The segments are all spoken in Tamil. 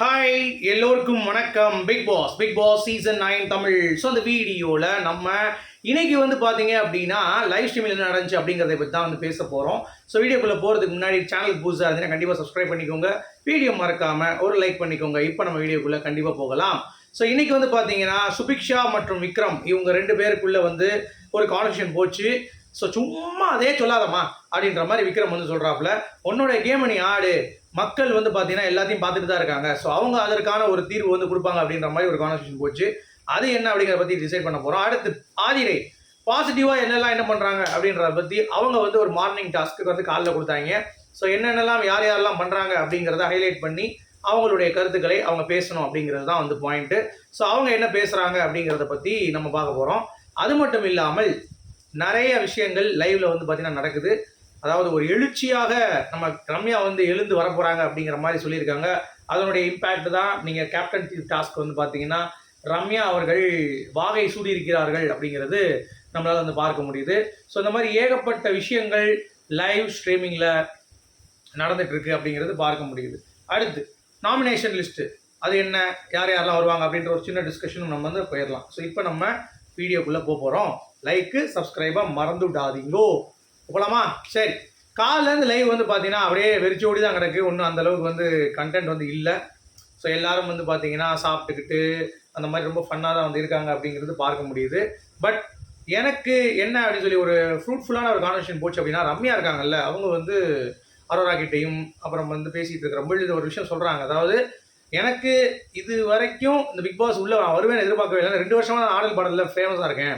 ஹாய் எல்லோருக்கும் வணக்கம். Bigg Boss Bigg Boss season nine Tamil. So அந்த வீடியோவில் நம்ம இன்னைக்கு வந்து பார்த்தீங்க அப்படின்னா லைவ் ஸ்ட்ரீமில் என்ன நடந்துச்சு அப்படிங்கிறத பற்றி தான் வந்து பேச போகிறோம் ஸோ வீடியோக்குள்ளே போகிறதுக்கு முன்னாடி சேனல் புதுசாக இருந்தீங்கன்னா கண்டிப்பாக சப்ஸ்கிரைப் பண்ணிக்கோங்க. வீடியோ மறக்காமல் ஒரு லைக் பண்ணிக்கோங்க. இப்போ நம்ம வீடியோக்குள்ளே கண்டிப்பாக போகலாம். ஸோ இன்றைக்கி வந்து பார்த்தீங்கன்னா சுபிக்ஷா மற்றும் விக்ரம் இவங்க ரெண்டு பேருக்குள்ளே வந்து ஒரு கான்வர்சேஷன் போச்சு. ஸோ சும்மா அதே சொல்லாதம்மா அப்படின்ற மாதிரி விக்ரம் வந்து சொல்கிறாப்புல உன்னோட கேமை நீ ஆடு. மக்கள் வந்து பார்த்தீங்கன்னா எல்லாத்தையும் பார்த்துட்டு தான் இருக்காங்க. ஸோ அவங்க அதற்கான ஒரு தீர்வு வந்து கொடுப்பாங்க அப்படின்ற மாதிரி ஒரு கான்வர்சேஷன் போச்சு. அது என்ன அப்படிங்கிறத பற்றி டிசைட் பண்ண போகிறோம் அடுத்து ஆதிரை. பாசிட்டிவாக என்னெல்லாம் என்ன பண்ணுறாங்க அப்படின்றத பற்றி அவங்க வந்து ஒரு மார்னிங் டாஸ்க்கு வந்து காலைல கொடுத்தாங்க. ஸோ என்னென்னலாம் யார் யாரெல்லாம் பண்ணுறாங்க அப்படிங்கிறத ஹைலைட் பண்ணி அவங்களுடைய கருத்துக்களை அவங்க பேசணும் அப்படிங்கிறது தான் வந்து பாயிண்ட்டு ஸோ அவங்க என்ன பேசுகிறாங்க அப்படிங்கிறத பற்றி நம்ம பார்க்க போகிறோம் அது மட்டும் இல்லாமல் நிறைய விஷயங்கள் லைவில் வந்து பார்த்திங்கன்னா நடக்குது. அதாவது ஒரு எழுச்சியாக நம்ம ரம்யா வந்து எழுந்து வரப்போகிறாங்க அப்படிங்கிற மாதிரி சொல்லியிருக்காங்க. அதனுடைய இம்பேக்ட் தான் நீங்கள் கேப்டன் டாஸ்க் வந்து பார்த்தீங்கன்னா ரம்யா அவர்கள் வாகை சூடியிருக்கிறார்கள் அப்படிங்கிறது நம்மளால் வந்து பார்க்க முடியுது. ஸோ இந்த மாதிரி ஏகப்பட்ட விஷயங்கள் லைவ் ஸ்ட்ரீமிங்கில் நடந்துகிட்ருக்கு அப்படிங்கிறது பார்க்க முடியுது. அடுத்து நாமினேஷன் லிஸ்ட்டு அது என்ன யார் யாரெல்லாம் வருவாங்க அப்படின்ற ஒரு சின்ன டிஸ்கஷனும் நம்ம வந்து போயிடலாம். ஸோ இப்போ நம்ம வீடியோக்குள்ளே போக போகிறோம் லைக்கு சப்ஸ்கிரைபாக மறந்துவிடாதீங்கோ போகலாமா சரி. காலிலேருந்து லைவ் வந்து பார்த்தீங்கன்னா அப்படியே வெறிச்சோடி தான் கிடக்கு. ஒன்றும் அந்த அளவுக்கு வந்து கண்டென்ட் வந்து இல்லை. ஸோ எல்லாரும் வந்து பார்த்தீங்கன்னா சாப்பிட்டுக்கிட்டு அந்த மாதிரி ரொம்ப ஃபன்னாக தான் வந்து இருக்காங்க அப்படிங்கிறது பார்க்க முடியுது. பட் எனக்கு என்ன அப்படின்னு சொல்லி ஒரு ஃப்ரூட்ஃபுல்லான ஒரு கான்வர்சேஷன் போச்சு அப்படின்னா ரம்யா இருக்காங்கல்ல அவங்க வந்து அரோரா கிட்டேயும் அப்புறம் வந்து பேசிகிட்டு இருக்கிற ரொம்ப ஒரு விஷயம் சொல்கிறாங்க அதாவது எனக்கு இது வரைக்கும் இந்த பிக் பாஸ் உள்ளே வருவேன் எதிர்பார்க்கவே இல்லை. ரெண்டு வருஷமா நான் ஆடல் பாடலில் ஃபேமஸாக இருக்கேன்.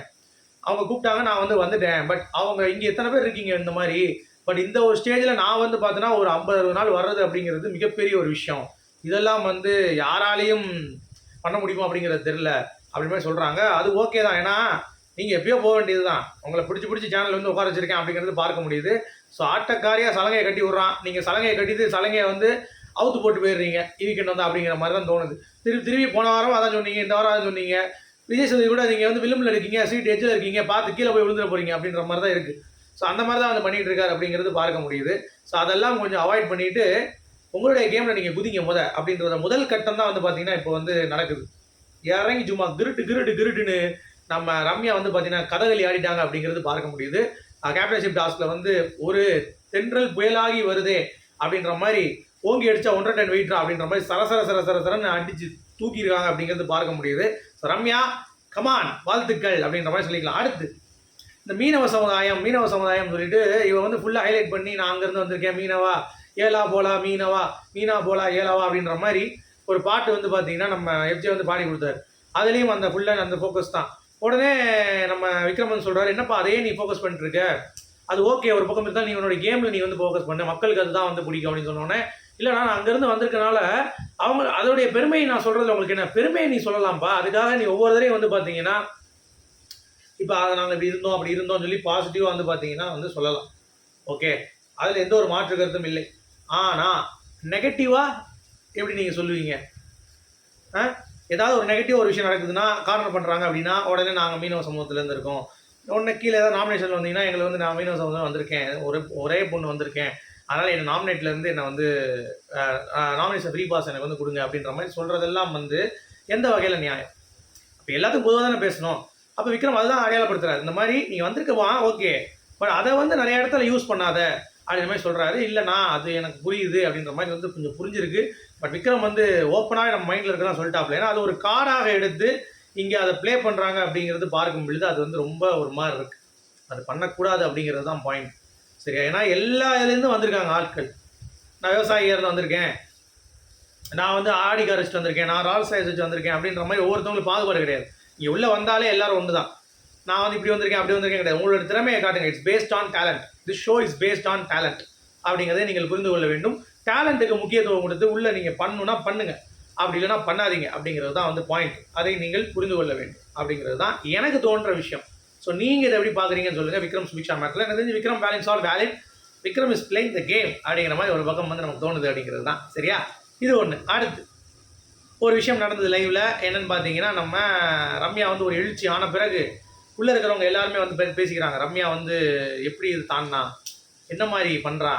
அவங்க கூப்பிட்டாங்க நான் வந்து வந்துட்டேன். பட் அவங்க இங்கே எத்தனை பேர் இருக்கீங்க இந்த மாதிரி? பட் இந்த ஒரு ஸ்டேஜில் நான் வந்து பார்த்தீங்கன்னா ஒரு ஐம்பது அறுபது நாள் வர்றது அப்படிங்கிறது மிகப்பெரிய ஒரு விஷயம். இதெல்லாம் வந்து யாராலையும் பண்ண முடியுமா அப்படிங்கிறது தெரில அப்படி மாதிரி சொல்கிறாங்க அது ஓகே தான். ஏன்னா நீங்கள் எப்பயோ போக வேண்டியது தான் உங்களை பிடிச்சி பிடிச்சி சேனல் வந்து உட்கார வச்சிருக்கேன் அப்படிங்கிறது பார்க்க முடியுது. ஸோ ஆட்டக்காரியாக சலங்கையை கட்டி விட்றான். நீங்கள் சலங்கையை கட்டிட்டு சலங்கையை வந்து அவுத்து போட்டு போயிடுறீங்க. வீக்கெண்ட் வந்தால் அப்படிங்கிற மாதிரி தான் தோணுது. திருப்பி திரும்பி போன வாரம் அதான் சொன்னீங்க இந்த வாரம் அதான் சொன்னீங்க. விஜய் சேதுபதி கூட நீங்கள் வந்து விளிம்பில் இருக்கீங்க சீட் எஜ்ஜில் இருக்கீங்க பார்த்து கீழே போய் விழுந்துட போறீங்க அப்படின்ற மாதிரி தான் இருக்குது ஸோ அந்த மாதிரி தான் வந்து பண்ணிட்டு இருக்காரு அப்படிங்கிறது பார்க்க முடியுது. ஸோ அதெல்லாம் கொஞ்சம் அவாய்ட் பண்ணிட்டு உங்களுடைய கேமில் நீங்கள் குதிங்க முத அப்படின்றத முதல் கட்டம் தான் வந்து பார்த்தீங்கன்னா இப்போ வந்து நடக்குது. இறங்கி சும்மா கிருட்டு கிருட்டு கிருட்டுன்னு நம்ம ரம்யா வந்து பார்த்தீங்கன்னா கதகளி ஆடிட்டாங்க அப்படிங்கிறது பார்க்க முடியுது. கேப்டன்ஷிப் டாஸ்கில் வந்து ஒரு தென்றல் புயலாகி வருதே அப்படின்ற மாதிரி ஓங்கி அடித்தா ஒன்றரை டன் வெயிட்ரா அப்படின்ற மாதிரி சரசர சர சர சரன்னு அடிச்சு தூக்கியிருக்காங்க அப்படிங்கிறது பார்க்க முடியுது. ஸோ ரம்யா கமான் வாழ்த்துக்கள் அப்படின்ற மாதிரி சொல்லிக்கலாம். அடுத்து இந்த மீனவ சமுதாயம் மீனவ சமுதாயம் சொல்லிட்டு இவன் வந்து ஃபுல்லாக ஹைலைட் பண்ணி நான் அங்கேருந்து வந்திருக்கேன் மீனவா ஏலா போலா மீனவா மீனா போலா ஏலாவா அப்படின்ற மாதிரி ஒரு பாட்டு வந்து பார்த்தீங்கன்னா நம்ம எஃப்ஜே வந்து பாடி கொடுத்தாரு. அதுலேயும் அந்த ஃபுல்லாக அந்த ஃபோக்கஸ் தான். உடனே நம்ம விக்ரமன் சொல்கிறாரு என்னப்பா அதையே நீ ஃபோக்கஸ் பண்ணிட்டுருக்க? அது ஓகே ஒரு பக்கம் இருந்தால் நீ உன்னோட கேமில் நீ வந்து ஃபோக்கஸ் பண்ண. மக்களுக்கு அதுதான் வந்து பிடிக்கும் அப்படின்னு சொன்னோடனே இல்லை நான் அங்கேருந்து வந்திருக்கனால அவங்க அதோடைய பெருமையை நான் சொல்கிறது உங்களுக்கு என்ன? பெருமையை நீ சொல்லலாம்ப்பா அதுக்காக நீ ஒவ்வொரு தடையும் வந்து பார்த்தீங்கன்னா இப்போ அதை நாங்கள் இப்படி இருந்தோம் அப்படி இருந்தோம்னு சொல்லி பாசிட்டிவாக வந்து பார்த்தீங்கன்னா வந்து சொல்லலாம். ஓகே அதில் எந்த ஒரு மாற்று கருத்தும் இல்லை. ஆனால் நெகட்டிவாக எப்படி நீங்கள் சொல்லுவீங்க? ஆ? ஏதாவது ஒரு நெகட்டிவ் ஒரு விஷயம் நடக்குதுன்னா கார்னர் பண்ணுறாங்க அப்படின்னா உடனே நாங்கள் மீனவ சமூகத்துலேருந்து இருக்கோம் உடனே கீழே ஏதாவது நாமினேஷன் வந்தீங்கன்னா எங்களை வந்து நான் மீனவ சமூகம் வந்திருக்கேன். ஒரே ஒரே பொண்ணு வந்திருக்கேன். அதனால் என்னை நாமினேட்லேருந்து என்னை வந்து நாமினேஷன் ஃப்ரீ பாஸ் எனக்கு வந்து கொடுங்க அப்படின்ற மாதிரி சொல்கிறதெல்லாம் வந்து எந்த வகையில் நியாயம்? இப்போ எல்லாத்துக்கும் பொதுவாக தானே பேசணும். அப்போ விக்ரம் அதுதான் அடையாளப்படுத்துறாரு. இந்த மாதிரி நீ வந்திருக்கவா ஓகே பட் அதை வந்து நிறைய இடத்துல யூஸ் பண்ணாத அப்படின்ற மாதிரி சொல்கிறாரு இல்லைண்ணா அது எனக்கு புரியுது அப்படின்ற மாதிரி வந்து கொஞ்சம் புரிஞ்சிருக்கு. பட் விக்ரம் வந்து ஓப்பனாக நம்ம மைண்டில் இருக்கலாம் சொல்லிட்டாப்ல ஏன்னா அது ஒரு கார்டாக எடுத்து இங்கே அதை ப்ளே பண்ணுறாங்க அப்படிங்கிறது பார்க்கும் பொழுது அது வந்து ரொம்ப ஒரு மாதிரி இருக்குது அது பண்ணக்கூடாது அப்படிங்கிறது தான் பாயிண்ட் சரியா? ஏன்னா எல்லா இதுலேருந்து வந்திருக்காங்க ஆட்கள். நான் விவசாயியாக வந்திருக்கேன். நான் வந்து ஆடி கரைச்சிட்டு வந்திருக்கேன். நான் ரால் சைஸ் வச்சு வந்திருக்கேன் அப்படின்ற மாதிரி ஒவ்வொருத்தவங்களுக்கு பாகுபாடு கிடையாது. இங்கே உள்ளே வந்தாலே எல்லாரும் ஒன்று தான் நான் வந்து இப்படி வந்திருக்கேன் அப்படி வந்திருக்கேன் கிடையாது. உங்களோட திறமையை காட்டுங்க. It's based on talent this show is based on talent அப்படிங்கிறதை நீங்கள் புரிந்து கொள்ள வேண்டும். டேலண்ட்டுக்கு முக்கியத்துவம் கொடுத்து உள்ளே நீங்கள் பண்ணணும்னா பண்ணுங்க. அப்படி இல்லைன்னா பண்ணாதீங்க அப்படிங்கிறது தான் வந்து பாயிண்ட் அதை நீங்கள் புரிந்து கொள்ள வேண்டும். அப்படிங்கிறது தான் எனக்கு தோன்ற விஷயம். ஸோ நீங்கள் இதை எப்படி பார்க்குறீங்கன்னு சொல்லுங்கள் விக்ரம் சுபிக்ஷா மேட்டில் எனக்கு தெரிஞ்சு Vikram balance all valid Vikram is playing the game அப்படிங்கிற மாதிரி ஒரு பக்கம் வந்து நமக்கு தோணுது அப்படிங்கிறது தான். சரியா? இது ஒன்று அடுத்து ஒரு விஷயம் நடந்தது லைவில் என்னென்னு பார்த்தீங்கன்னா நம்ம ரம்யா வந்து ஒரு எழுச்சி ஆன பிறகு உள்ளே இருக்கிறவங்க எல்லாருமே வந்து பேசிக்கிறாங்க. ரம்யா வந்து எப்படி இது தாண்டினா என்ன மாதிரி பண்ணுறா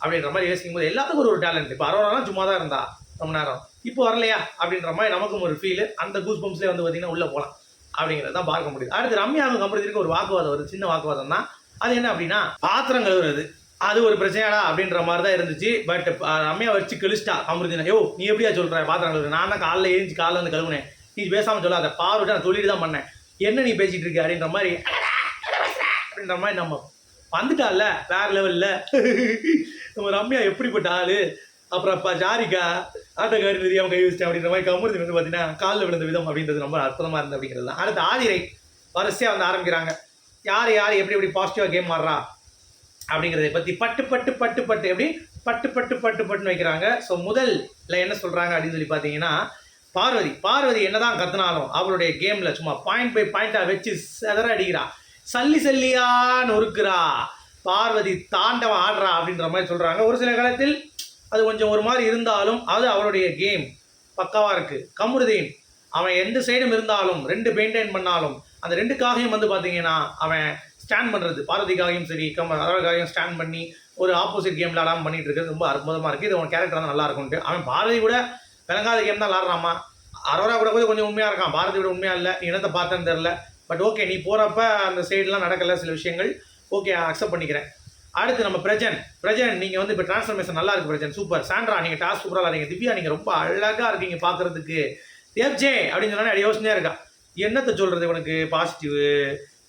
அப்படின்ற மாதிரி யோசிக்கும் போது எல்லாத்துக்கும் ஒரு ஒரு டேலண்ட் இப்போ அரோராலாம் சும்மா தான் இருந்தா ரொம்ப நேரம். இப்போ வரலையா? அப்படின்ற மாதிரி நமக்கும் ஒரு ஃபீல் அந்த கூஸ் பம்ப்ஸ்லேயே வந்து பார்த்தீங்கன்னா உள்ளே போகலாம் அப்படிங்கிறத தான் பார்க்க முடியுது. அடுத்து ரம்யாவுக்கும் கம்பெனிக்கு ஒரு வாக்குவாதம் வருது. சின்ன வாக்குவாதம் தான் அது என்ன அப்படின்னா பாத்திரம் கழுவுறது. அது ஒரு பிரச்சனையாடா அப்படின்ற மாதிரி தான் இருந்துச்சு. பட் ரம்யா வச்சு கிழிச்சிட்டா அமிர்தினா யோ நீ எப்படியா சொல்கிற பாத்திரம் கழுவு நான் தான் காலைல ஏஞ்சி காலைல வந்து கழுவுனேன். நீ பேசாமல் சொல்லாத. பார்வைட்டு நான் சொல்லிட்டு தான் பண்ணேன். என்ன நீ பேசிகிட்டு இருக்க அப்படின்ற மாதிரி அப்படின்ற மாதிரி நம்ம வந்துட்டால வேற லெவலில் நம்ம ரம்யா எப்படிப்பட்ட ஆள்? அப்புறம் அப்பா ஜாரிகா ஆட்டக்காரி தெரியாம கை வச்சிட்டேன் அப்படின்ற மாதிரி கமுருதி வந்து பார்த்தீங்கன்னா காலில் விழுந்த விதம் அப்படின்றது ரொம்ப அற்புதமாக இருந்தது அப்படிங்கிறது தான். அடுத்து ஆதிரை வரிசையாக வந்து ஆரம்பிக்கிறாங்க. யார் யார் எப்படி எப்படி பாசிட்டிவாக கேம் ஆடுறா? அப்படிங்கிறத பற்றி பட்டு பட்டு பட்டு பட்டு எப்படி? பட்டு பட்டு பட்டு பட்டுன்னு வைக்கிறாங்க. ஸோ முதல்ல என்ன சொல்கிறாங்க அப்படின்னு சொல்லி பார்த்தீங்கன்னா பார்வதி பார்வதி என்னதான் கத்துனாலும் அவளுடைய கேமில் சும்மா பாயிண்ட் பை பாயிண்ட்டாக வச்சு செதற அடிக்கிறா. சல்லி சல்லியான்னு நொறுக்குறா பார்வதி தாண்டவம் ஆடுறா அப்படின்ற மாதிரி சொல்கிறாங்க ஒரு சில காலத்தில் அது கொஞ்சம் ஒரு மாதிரி இருந்தாலும் அது அவருடைய கேம் பக்காவாக இருக்குது கமருதீன் அவன் எந்த சைடும் இருந்தாலும் ரெண்டு மெயின்டைன் பண்ணாலும் அந்த ரெண்டுக்காகவும் வந்து பார்த்தீங்கன்னா அவன் ஸ்டாண்ட் பண்ணுறது பார்வதிக்காகவும் சரி கம் அதற்காகவும் ஸ்டாண்ட் பண்ணி ஒரு ஆப்போசிட் கேம் விளாடாமல் பண்ணிகிட்டு இருக்கிறது ரொம்ப அற்புதமாக இருக்குது இது அவன் கேரக்டர் தான் நல்லா இருக்கும்ட்டு. அவன் பாரதி கூட விளங்காத கேம் தான் விளாட்றாமா? அரோரா கூட கூட கொஞ்சம் உண்மையாக இருக்கான். பாரதி விட உண்மையாக இல்லை. நீ என்னத்தை பார்த்தேன்னு தெரில பட் ஓகே நீ போகிறப்ப அந்த சைடெலாம் நடக்கல சில விஷயங்கள். ஓகே அக்செப்ட் பண்ணிக்கிறேன். அடுத்து நம்ம பிரஜன். பிரஜன் நீங்கள் வந்து இப்போ டிரான்ஸ்ஃபர்மேஷன் நல்லா இருக்கு பிரஜன். சூப்பர். சாண்ட்ரா நீங்கள் டாஸ்க் சூப்பராக இருக்கீங்க. திவ்யா நீங்கள் ரொம்ப அழகாக இருக்கீங்க பார்க்குறதுக்கு தேவ்ஜே அப்படின்னு சொன்னா யோசனையாக இருக்கா. என்னத்தை சொல்கிறது உனக்கு பாசிட்டிவ்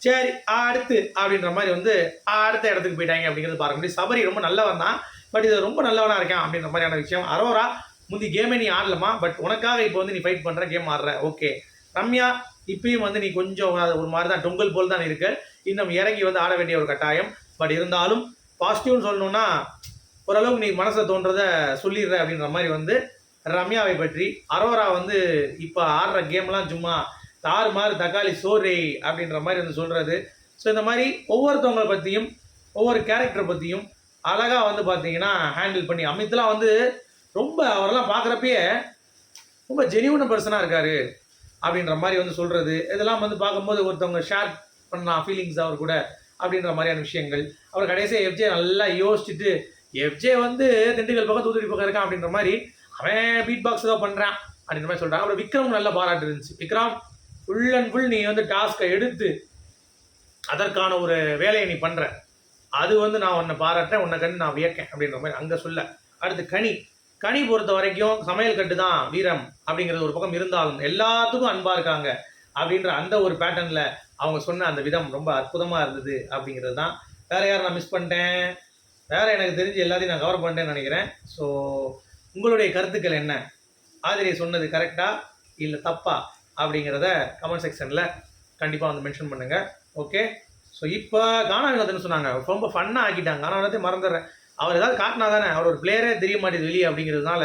சரி அடுத்து அப்படின்ற மாதிரி வந்து அடுத்த இடத்துக்கு போயிட்டாங்க அப்படிங்கிறது பார்க்க முடியும் சபரி ரொம்ப நல்லவன் தான். பட் இது ரொம்ப நல்லவனா இருக்கான் அப்படின்ற மாதிரியான விஷயம். அரோரா முந்தி கேமே நீ ஆடலமா பட் உனக்காக இப்போ வந்து நீ ஃபைட் பண்ணுற கேம் ஆடுற. ஓகே. ரம்யா இப்பயும் வந்து நீ கொஞ்சம் அது ஒரு மாதிரி தான் டொங்கல் போல் தான் இருக்கு. இன்னும் இறங்கி வந்து ஆட வேண்டிய ஒரு கட்டாயம். பட் இருந்தாலும் பாசிட்டிவ்னு சொல்லணும்னா ஓரளவுக்கு நீ மனசில் தோன்றதை சொல்லிடுற அப்படின்ற மாதிரி வந்து ரம்யாவை பற்றி அரோரா வந்து இப்போ ஆடுற கேம்லாம் சும்மா தாறு மாறு தக்காளி சோறு அப்படின்ற மாதிரி வந்து சொல்கிறது ஸோ இந்த மாதிரி ஒவ்வொருத்தவங்களை பற்றியும் ஒவ்வொரு கேரக்டரை பற்றியும் அழகாக வந்து பார்த்தீங்கன்னா ஹேண்டில் பண்ணி அமித்லாம் வந்து ரொம்ப அவரெல்லாம் பார்க்குறப்பயே ரொம்ப ஜெனியூன பர்சனாக இருக்கார் அப்படின்ற மாதிரி வந்து சொல்கிறது இதெல்லாம் வந்து பார்க்கும்போது ஒருத்தவங்க ஷேர் பண்ணலாம் ஃபீலிங்ஸ் அவர் கூட அப்படின்ற மாதிரியான விஷயங்கள். அவர் கடைசியாக எஃப்ஜே நல்லா யோசிச்சுட்டு எஃப்ஜே வந்து திண்டுக்கல் பக்கம் தூத்துக்குடி பக்கம் இருக்கான் அப்படின்ற மாதிரி அவன் பீட் பாக்ஸ் தான் பண்ணுறான் அப்படின்ற மாதிரி சொல்கிறான் அப்புறம் விக்ரம் நல்ல பாராட்டு இருந்துச்சு. விக்ரம் ஃபுல் அண்ட் ஃபுல் நீ வந்து டாஸ்க்கை எடுத்து அதற்கான ஒரு வேலையை நீ பண்ணுற அது வந்து நான் உன்னை பாராட்டுறேன் உன்னை கண்டு நான் வியக்கேன் அப்படின்ற மாதிரி அங்கே சொல்ல. அடுத்து கனி. கனி பொறுத்த வரைக்கும் சமையல் கட்டு தான் வீரம் அப்படிங்கிறது ஒரு பக்கம் இருந்தாலும் எல்லாத்துக்கும் அன்பாக இருக்காங்க. அப்படின்ற அந்த ஒரு பேட்டர்னில் அவங்க சொன்ன அந்த விதம் ரொம்ப அற்புதமாக இருந்தது அப்படிங்கிறது தான் வேறு யார் நான் மிஸ் பண்ணிட்டேன்? வேற எனக்கு தெரிஞ்சு எல்லாத்தையும் நான் கவர் பண்ணிட்டேன்னு நினைக்கிறேன். ஸோ உங்களுடைய கருத்துக்கள் என்ன? ஆதிரியை சொன்னது கரெக்டாக இல்லை தப்பா? அப்படிங்கிறத கமெண்ட் செக்ஷனில் கண்டிப்பாக வந்து மென்ஷன் பண்ணுங்கள் ஓகே ஸோ இப்போ கானா வினோதன் சொன்னாங்க? ரொம்ப ஃபன்னாக ஆக்கிட்டாங்க. கானா மறந்துடுறேன். அவர் ஏதாவது காட்டினா தானே அவர் ஒரு பிளேயரே தெரிய மாட்டேது வெளியே அப்படிங்கிறதுனால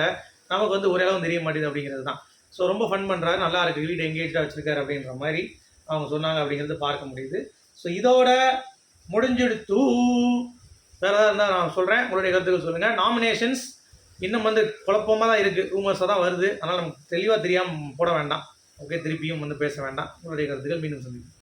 நமக்கு வந்து ஓரளவு தெரிய மாட்டேது அப்படிங்கிறது தான் ஸோ ரொம்ப ஃபன் பண்ணுறாரு நல்லா இருக்கு. வீடு எங்கேஜாக வச்சுருக்காரு அப்படின்ற மாதிரி அவங்க சொன்னாங்க அப்படிங்கிறது பார்க்க முடியுது. ஸோ இதோட முடிஞ்செடுத்து. வேறு ஏதாவது இருந்தால் நான் சொல்கிறேன் உங்களுடைய கருத்துக்கள் சொல்லுங்கள் நாமினேஷன்ஸ் இன்னும் வந்து குழப்பமாக தான் இருக்குது ரூமர்ஸாக தான் வருது. அதனால் நமக்கு தெளிவாக தெரியாமல் போட வேண்டாம். ஓகே திருப்பியும் வந்து பேச வேண்டாம். உங்களுடைய கருத்துக்கள் மீண்டும் சந்திப்போம்.